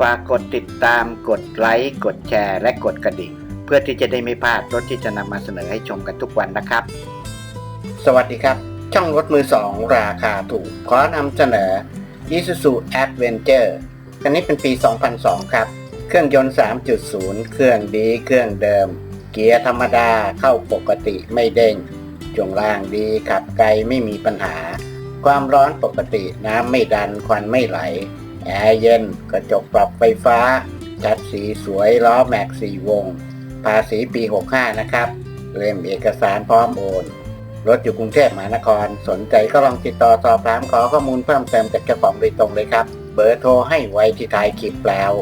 ฝากกดติดตามกดไลค์กดแชร์ และกดกระดิ่ง เพื่อที่จะได้ไม่พลาดรถที่จะนำมาเสนอให้ชมกันทุกวันนะครับ สวัสดีครับ ช่องรถมือสองราคาถูก ขอนำเสนอ Isuzu Adventure คันนี้เป็นปี 2002 ครับ เครื่องยนต์ 3.0 เครื่องดีเครื่องเดิม เกียร์ธรรมดาเข้าปกติไม่เด้งช่วงล่างดีขับไกลไม่มีปัญหา ความร้อนปกติน้ำไม่ดันควันไม่ไหล แอร์เย็น กระจกปรับไฟฟ้า ชัดสีสวยล้อแม็กสี่วง ภาษีปี 65 นะครับ เล่มเอกสารพร้อมโอน รถอยู่กรุงเทพมหานคร สนใจก็ลองติดต่อสอบถามขอข้อมูลเพิ่มเติมจากเจ้าของโดยตรงเลยครับ เบอร์โทรให้ไว้ที่ท้ายคลิปแล้ว